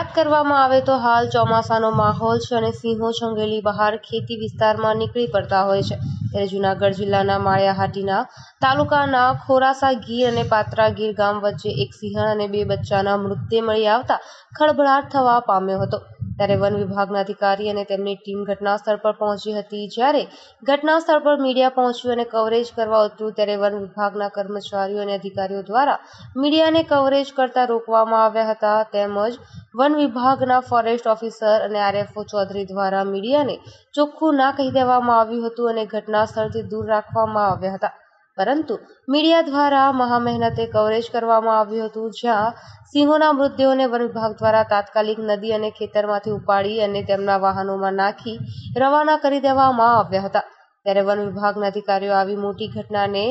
વાત કરવામાં આવે તો હાલ ચોમાસાનો માહોલ છે અને સિંહો છંગેલી બહાર ખેતી વિસ્તારમાં નીકળી પડતા હોય છે. ત્યારે જૂનાગઢ જિલ્લાના માળિયાહાટીના તાલુકાના ખોરાસા ગીર અને પાત્રા ગીર ગામ વચ્ચે એક સિંહણ અને બે બચ્ચાના મૃતદેહ મળી આવતા ખળભળાટ થવા પામ્યો હતો. ત્યારે વન વિભાગના અધિકારી અને તેમની ટીમ ઘટનાસ્થળ પર પહોંચી હતી. જ્યારે ઘટના સ્થળ પર મીડિયા પહોંચ્યું અને કવરેજ કરવા ઉતર્યું ત્યારે વન વિભાગના કર્મચારીઓ અને અધિકારીઓ દ્વારા મીડિયાને કવરેજ કરતા રોકવામાં આવ્યા હતા. તેમજ વન વિભાગના ફોરેસ્ટ ઓફિસર અને આરએફઓ ચૌધરી દ્વારા મીડિયાને ચોખ્ખું ના કહી દેવામાં આવ્યું હતું અને ઘટના સ્થળથી દૂર રાખવામાં આવ્યા હતા. પરંતુ મીડિયા દ્વારા મહામહેનતે કવરેજ કરવામાં આવ્યું હતું, જ્યાં સિંહોના મૃતદેહોને વન વિભાગ દ્વારા તાત્કાલિક નદી અને ખેતરમાંથી ઉપાડી અને તેમના વાહનોમાં નાખી રવાના કરી દેવામાં આવ્યા હતા. ત્યારે વન વિભાગના અધિકારીઓ આવી મોટી ઘટનાને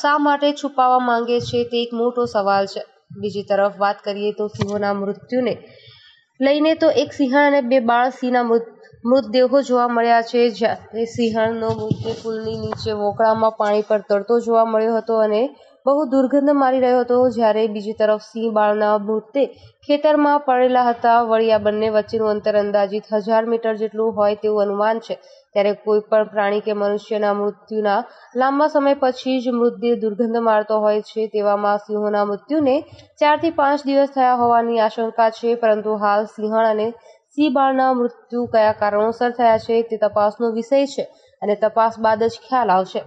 શા માટે છુપાવવા માંગે છે તે એક મોટો સવાલ છે. બીજી તરફ વાત કરીએ તો સિંહોના મૃત્યુને લઈને તો એક સિંહણ અને બે બાળ સિંહના મૃતદેહો જોવા મળ્યા છે. જ્યારે સિંહણનો મૃતદેહ પુલની નીચે વોકળામાં પાણી પર તરતો જોવા મળ્યો હતો અને બહુ દુર્ગંધ મારી રહ્યો હતો જ્યારે બીજી તરફ સિંહ બાળના મૃતદેહ ખેતરમાં પડેલા હતા. વળી આ બંને વચ્ચેનું અંતર અંદાજિત હજાર મીટર જેટલું હોય તેવું અનુમાન છે. ત્યારે કોઈ પણ પ્રાણી કે મનુષ્યના મૃત્યુના લાંબા સમય પછી જ મૃતદેહ દુર્ગંધ મારતો હોય છે તેવામાં સિંહોના મૃત્યુને ચારથી પાંચ દિવસ થયા હોવાની આશંકા છે. પરંતુ હાલ સિંહણ અને સિંહ બાળના મૃત્યુ કયા કારણોસર થયા છે તે તપાસનો વિષય છે અને તપાસ બાદ જ ખ્યાલ આવશે.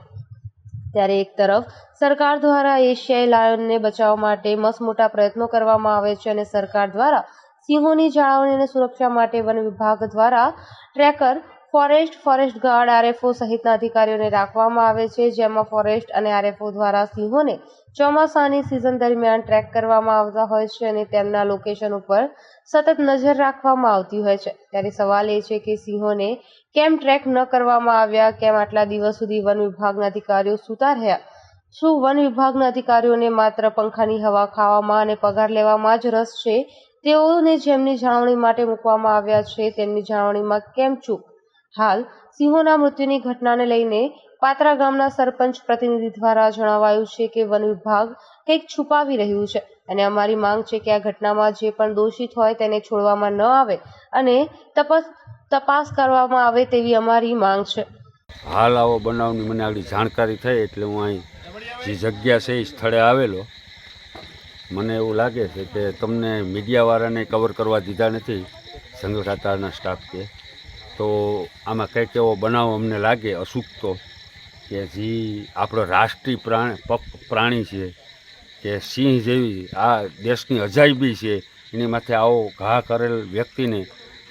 ત્યારે એક તરફ સરકાર દ્વારા એશિયાઈ લાયનને બચાવવા માટે મસમોટા પ્રયત્નો કરવામાં આવે છે અને સરકાર દ્વારા સિંહોની જાળવણી અને સુરક્ષા માટે વન વિભાગ દ્વારા tracker forest forest guard RFO સહિતના અધિકારીઓને રાખવામાં આવે છે. જેમાં ફોરેસ્ટ અને આરએફઓ દ્વારા સિંહોને ચોમાસાની સિઝન દરમિયાન ટ્રેક કરવામાં આવતા હોય છે અને તેમના લોકેશન ઉપર સતત નજર રાખવામાં આવતી હોય છે. ત્યારે સવાલ એ છે કે સિંહોને કેમ ટ્રેક ન કરવામાં આવ્યા? કેમ આટલા દિવસ સુધી વન વિભાગના અધિકારીઓ સૂતા રહ્યા? શું વન વિભાગના અધિકારીઓને માત્ર પંખાની હવા ખાવામાં અને પગાર લેવામાં જ રસ છે? તેઓને જેમની જાળવણી માટે મૂકવામાં આવ્યા છે, તેમની જાળવણીમાં કેમ ચૂક? હાલ, સિંહોના મૃત્યુની ઘટનાને લઈને પાત્રા ગામના સરપંચ પ્રતિનિધિ દ્વારા જણાવાયું છે કે વન વિભાગ કંઈક છુપાવી રહ્યું છે અને અમારી માંગ છે કે આ ઘટનામાં જે પણ દોષિત હોય તેને છોડવામાં ન આવે અને તપાસ તપાસ કરવામાં આવે તેવી અમારી માંગ છે. હાલ આવો બનાવની મને આગળ જાણકારી થઈ એટલે હું અહીં જે જગ્યા છે એ સ્થળે આવેલો, મને એવું લાગે છે કે તમને મીડિયાવાળાને કવર કરવા દીધા નથી જંગલ સ્ટાફ કે તો આમાં કંઈક એવો બનાવ અમને લાગે અસુકતો કે જે આપણો રાષ્ટ્રીય પ્રાણ પ્રાણી છે, કે સિંહ જેવી આ દેશની અજાયબી છે, એની માથે આવો ઘા કરેલ વ્યક્તિને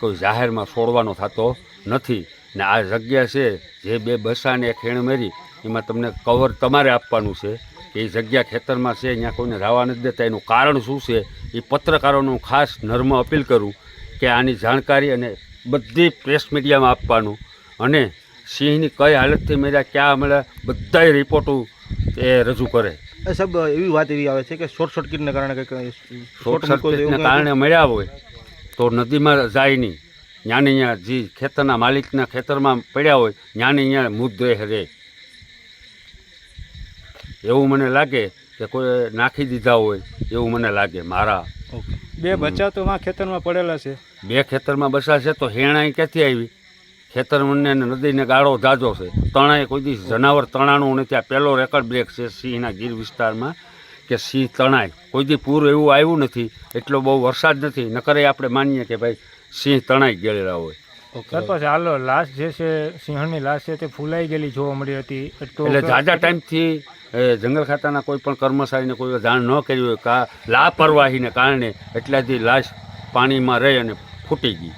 કોઈ જાહેરમાં છોડવાનો થતો નથી. ને આ જગ્યા છે, જે બે બસાને ખેણ મેરી એમાં તમને કવર તમારે આપવાનું છે કે એ જગ્યા ખેતરમાં છે અહીંયા કોઈને રાવા નથી દેતા. એનું કારણ શું છે? એ પત્રકારોનું ખાસ નર્મ અપીલ કરું કે આની જાણકારી અને બધી પ્રેસ મીડિયામાં આપવાનું. અને સિંહની કઈ હાલતથી મળ્યા ક્યાં મળ્યા બધાય રિપોર્ટો એ રજૂ કરે. એ સાહેબ એવી વાત એવી આવે છે કે શોર્ટ સર્કિટને કારણે કંઈક શોર્ટ સર્કિટને કારણે મળ્યા હોય તો નદીમાં જાય નહીં. જ્ઞાની અહીંયા જે ખેતરના માલિકના ખેતરમાં પડ્યા હોય જ્ઞાની અહીંયા મૃતદેહ રહે એવું મને લાગે કે કોઈ નાખી દીધા હોય એવું મને લાગે મારા. બે બચ્ચા તો માં ખેતરમાં પડેલા છે. બે ખેતરમાં બસા છે તો હેણાઈ ક્યાંથી આવી? ખેતર મને નદીને ગાળો જાજો છે. તણાએ કોઈ દિવસ જનાવર તણાણું નથી આ પહેલો રેકર્ડ બ્રેક છે સિંહના ગીર વિસ્તારમાં કે સિંહ તણાય. કોઈ દી પૂર એવું આવ્યું નથી એટલો બહુ વરસાદ નથી. નકરે આપણે માનીએ કે ભાઈ સિંહ તણાઈ ગયેલા હોય. સરપંચ હાલો લાશ જે છે સિંહણની લાશ છે તે ફૂલાઈ ગયેલી જોવા મળી હતી. એટલે જાજા ટાઈમથી જંગલ ખાતાના કોઈ પણ કર્મચારીને કોઈ જાણ ન કરી હોય કા લાપરવાહીને કારણે એટલાથી લાશ પાણીમાં રહી અને ફૂટી ગઈ.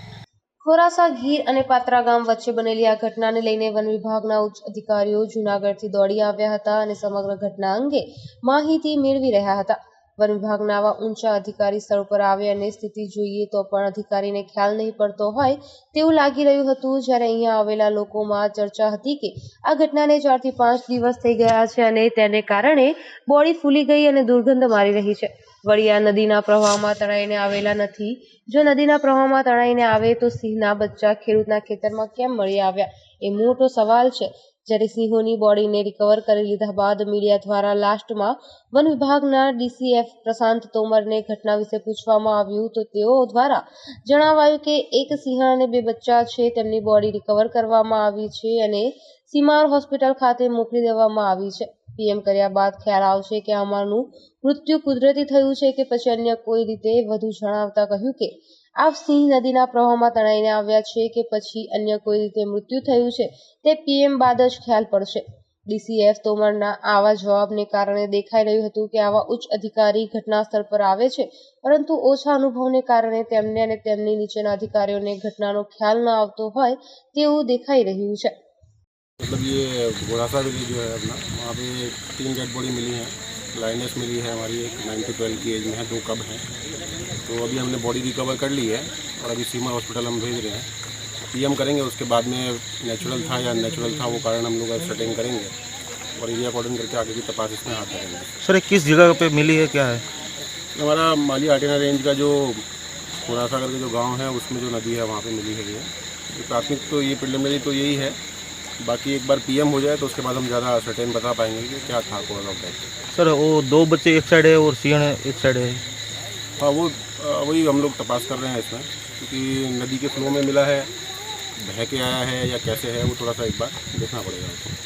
ખોરાસા ગીર અને પાત્રા ગામ વચ્ચે બનેલી આ ઘટનાને લઈને વન વિભાગના ઉચ્ચ અધિકારીઓ જૂનાગઢથી દોડી આવ્યા હતા અને સમગ્ર ઘટના અંગે માહિતી મેળવી રહ્યા હતા. વન વિભાગના આવા ઊંચા અધિકારી સ્થળ પર આવે અને સ્થિતિ જોઈએ તો પણ અધિકારીને ખ્યાલ નહીં પડતો હોય તેવું લાગી રહ્યું હતું જ્યારે અહીંયા આવેલા લોકોમાં ચર્ચા હતી કે આ ઘટનાને ચારથી પાંચ દિવસ થઈ ગયા છે અને તેને કારણે બોડી ફૂલી ગઈ અને દુર્ગંધ મારી રહી છે. વળી આ નદીના પ્રવાહમાં તણાઈને આવેલા નથી. જો નદીના પ્રવાહમાં તણાઈને આવે તો સિંહના બચ્ચા ખેડૂતના ખેતરમાં કેમ મળી આવ્યા? એ મોટો સવાલ છે. જ્યારે સિંહોની બોડીને રિકવર કરી લીધા બાદ મીડિયા દ્વારા લાસ્ટમાં વન વિભાગના ડીસીએફ પ્રશાંત તોમરને ઘટના વિશે પૂછવામાં આવ્યું તો તેઓ દ્વારા જણાવાયું કે એક સિંહ અને બે બચ્ચા છે, તેમની બોડી રિકવર કરવામાં આવી છે અને સીમાર હોસ્પિટલ ખાતે મોકલી દેવામાં આવી છે. પીએમ કર્યા બાદ ખ્યાલ આવશે કે આમાંનું મૃત્યુ કુદરતી થયું છે કે પછી અન્ય કોઈ રીતે વધુ જણાવતા કહ્યું કે આ સિંહ નદીના પ્રવાહમાં તણાઈને આવ્યા છે કે પછી અન્ય કોઈ રીતે મૃત્યુ થયું છે તે પીએમ બાદ જ ખ્યાલ પડશે ડીસીએફ તોમરના આવા જવાબને કારણે દેખાઈ રહ્યું હતું કે આવા ઉચ્ચ અધિકારી ઘટના સ્થળ પર આવે છે પરંતુ ઓછા અનુભવને કારણે તેમને અને તેમની નીચેના અધિકારીઓને ઘટનાનો ખ્યાલ ન આવતો હોય તેવું દેખાઈ રહ્યું છે मतलब ये घोड़ासा विलेज जो है अपना वहाँ पे तीन डेड बॉडी मिली है लाइनेस मिली है हमारी एक नाइन टू ट्वेल्व की एज में है दो कब हैं। तो अभी हमने बॉडी रिकवर कर ली है और अभी सीमा हॉस्पिटल हम भेज रहे हैं। पीएम करेंगे उसके बाद में नेचुरल था या नेचुरल था वो कारण हम लोग सर्टेन करेंगे और ये अकॉर्डिंग करके आगे की तपास इसमें हाथ धरेंगे सर किस जगह पे मिली है क्या है? हमारा माली आर्टिना रेंज का जो घोड़ासा करके जो गाँव है उसमें जो नदी है वहाँ पे मिली है ये। प्राथमिक तो ये प्रिलिमिनरी तो यही है। बाकी एक बार पीएम हो जाए तो उसके बाद हम ज़्यादा सर्टेन बता पाएंगे कि क्या था कॉज ऑफ डेथ सर वो दो बच्चे एक साइड है और सिंह एक साइड है हाँ वो अ, वही हम लोग तपास कर रहे हैं इसमें क्योंकि नदी के फ्लो में मिला है बह के आया है या कैसे है वो थोड़ा सा एक बार देखना पड़ेगा उसको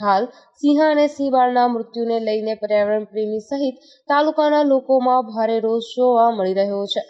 હાલ સિંહ અને સિંહબાળના મૃત્યુને લઈને પર્યાવરણ પ્રેમી સહિત તાલુકાના લોકોમાં ભારે રોષ જોવા મળી રહ્યો છે